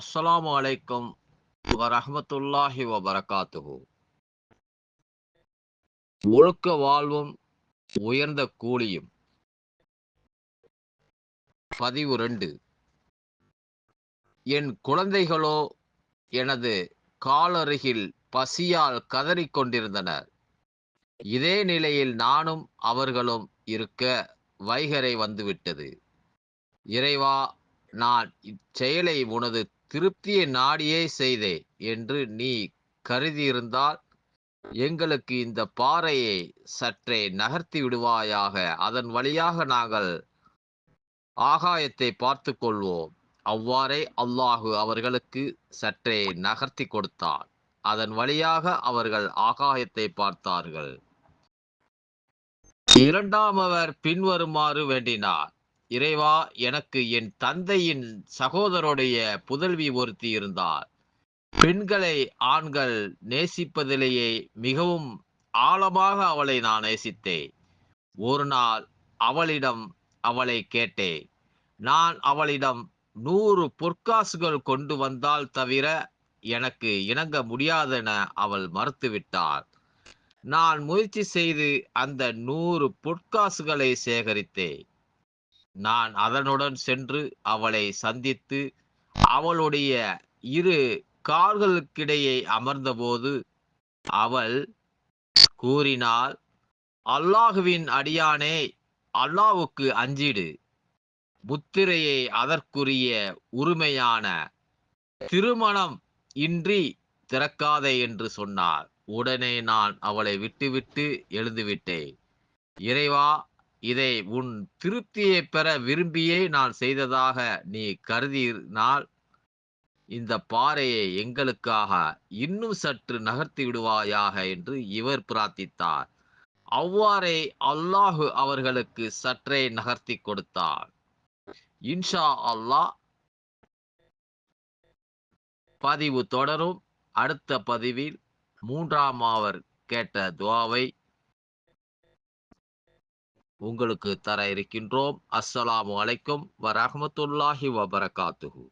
அஸ்லாம் அலைக்கும் வரஹ்மத்துல்லாஹி வபரகாத்துஹு. ஒழுக்க வாழ்வும் உயர்ந்த கூலியும். பதிவு ரெண்டு. என் குழந்தைகளோ எனது காலருகில் பசியால் கதறிக் கொண்டிருந்தனர். இதே நிலையில் நானும் அவர்களும் இருக்க வைகரை வந்துவிட்டது. இறைவா நான் இச்செயலை உனது திருப்தியை நாடியே செய்தே என்று நீ கருதியிருந்தால் எங்களுக்கு இந்த பாறையை சற்றே நகர்த்தி விடுவாயாக. அதன் வழியாக நாங்கள் ஆகாயத்தை பார்த்து கொள்வோம் அவ்வாறே அல்லாஹு அவர்களுக்கு சற்றே நகர்த்தி கொடுத்தான். அதன் வழியாக அவர்கள் ஆகாயத்தை பார்த்தார்கள். இரண்டாம் அவர் பின்வருமாறு வேண்டினார். இறைவா எனக்கு என் தந்தையின் சகோதரருடைய புதல்வி ஒருத்தி இருந்தார். பெண்களை ஆண்கள் நேசிப்பதிலேயே மிகவும் ஆழமாக அவளை நான் நேசித்தேன். ஒரு நாள் அவளிடம் அவளை கேட்டேன். நான் அவளிடம் நூறு பொற்காசுகள் கொண்டு வந்தால் தவிர எனக்கு இணங்க முடியாதென அவள் மறுத்துவிட்டாள். நான் முயற்சி செய்து அந்த நூறு பொற்காசுகளை சேகரித்தேன். நான் அதனுடன் சென்று அவளை சந்தித்து அவளுடைய இரு கால்களுக்கிடையே அமர்ந்தபோது அவள் கூறினாள் அல்லாஹுவின் அடியானே அல்லாவுக்கு அஞ்சிடு. முத்திரையை அதற்குரிய உரிமையான திருமணம் இன்றி திறக்காதே என்று சொன்னார் உடனே நான் அவளை விட்டுவிட்டு எழுந்துவிட்டேன். இறைவா இதை உன் திருப்தியை பெற விரும்பியே நான் செய்ததாக நீ கருதினால் இந்த பாறையை எங்களுக்காக இன்னும் சற்று நகர்த்தி விடுவாயாக என்று இவர் பிரார்த்தித்தார். அவ்வாறே அல்லாஹு அவர்களுக்கு சற்றே நகர்த்தி கொடுத்தார். இன்ஷா அல்லாஹ் பதிவு தொடரும். அடுத்த பதிவில் மூன்றாம் அவர் கேட்ட துவாவை உங்களுக்கு தர இருக்கின்றோம். அஸ்ஸலாமு அலைக்கும் வரஹமத்துல்லாஹி வபரகாத்துஹு.